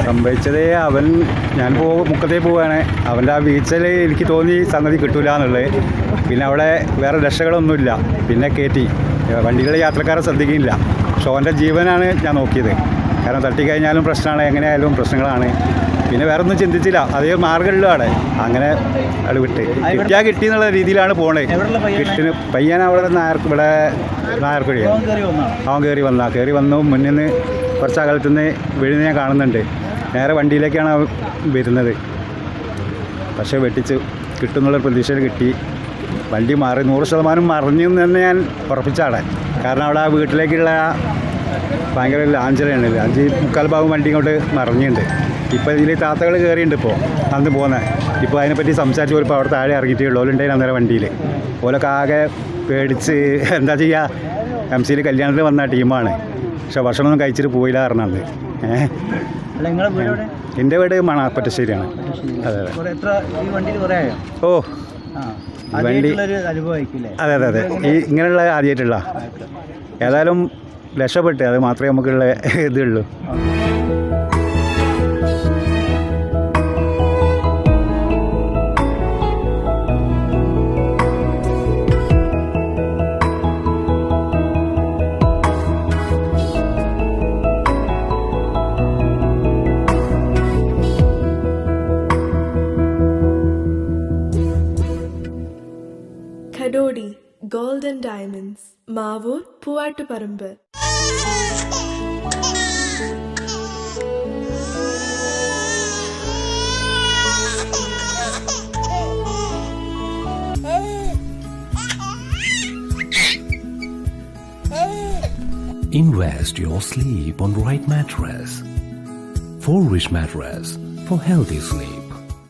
സംഭവിച്ചത് അവൻ ഞാൻ പോ മുക്കത്തേ പോവുകയാണ്. അവന്റെ ആ വീഴ്ചയിൽ എനിക്ക് തോന്നി സംഗതി കിട്ടൂല എന്നുള്ളത്. പിന്നെ അവിടെ വേറെ രക്ഷകളൊന്നുമില്ല. പിന്നെ കയറ്റി വണ്ടിയിലെ യാത്രക്കാരെ ശ്രദ്ധിക്കുന്നില്ല. പക്ഷെ അവന്റെ ജീവനാണ് ഞാൻ നോക്കിയത്. കാരണം തട്ടിക്കഴിഞ്ഞാലും പ്രശ്നമാണ് എങ്ങനെയായാലും പ്രശ്നങ്ങളാണ്. പിന്നെ വേറെ ഒന്നും ചിന്തിച്ചില്ല. അതേ മാർഗമുള്ളൂ അവിടെ. അങ്ങനെ അവിടെ വിട്ട്. കിട്ടിയാൽ കിട്ടി എന്നുള്ള രീതിയിലാണ് പോണേ? കിട്ടിന് പയ്യൻ അവിടെ നായർ ഇവിടെ നായർക്കുഴിയാണ് അവൻ കയറി വന്നാൽ കയറി വന്നു മുന്നിൽ നിന്ന് കുറച്ച് അകലത്തു നിന്ന് വീഴുന്ന ഞാൻ കാണുന്നുണ്ട്. നേരെ വണ്ടിയിലേക്കാണ് വരുന്നത്. പക്ഷേ വെട്ടിച്ച് കിട്ടുന്നുള്ളൊരു പ്രതീക്ഷയിൽ കിട്ടി. വണ്ടി മാറി നൂറ് ശതമാനം മറിഞ്ഞു എന്ന് തന്നെ ഞാൻ ഉറപ്പിച്ചാടെ കാരണം അവിടെ ആ വീട്ടിലേക്കുള്ള ഭയങ്കര ലാഞ്ചലയാണ് അഞ്ച് മുക്കാൽ ഭാഗം വണ്ടി ഇങ്ങോട്ട് മറിഞ്ഞിട്ടുണ്ട്. ഇപ്പോൾ ഇതിൽ താത്തകൾ കയറിയിട്ടുണ്ട് ഇപ്പോൾ അന്ന് പോകുന്നത് ഇപ്പോൾ അതിനെപ്പറ്റി സംസാരിച്ച് പോലും ഇപ്പോൾ അവിടെ താഴെ ഇറങ്ങിയിട്ടേ ഉള്ളൂ. ഓലുണ്ടായിരുന്നു അന്നേരം വണ്ടിയിൽ ഓലൊക്കെ ആകെ പേടിച്ച് എന്താ ചെയ്യുക എം സിയിൽ കല്യാണത്തിന് വന്ന ടീമാണ്. പക്ഷെ ഭക്ഷണമൊന്നും കഴിച്ചിട്ട് പോയില്ല പറഞ്ഞത് ഏഹ് എന്റെ വീട് മണാപ്പറ്റശ്ശേരിയാണ് അതെ അതെ. ഓ. ആ. വണ്ടി- അതെ അതെ അതെ. ഈ ഇങ്ങനെയുള്ള ആദ്യമായിട്ടുള്ള. ഏതായാലും രക്ഷപ്പെട്ട് അത് മാത്രമേ നമുക്കുള്ള ഇതുള്ളൂ. ഖഡോഡി golden diamonds Mavoor Poovattuparamba Invest your sleep on right mattress. For rich mattress for healthy sleep.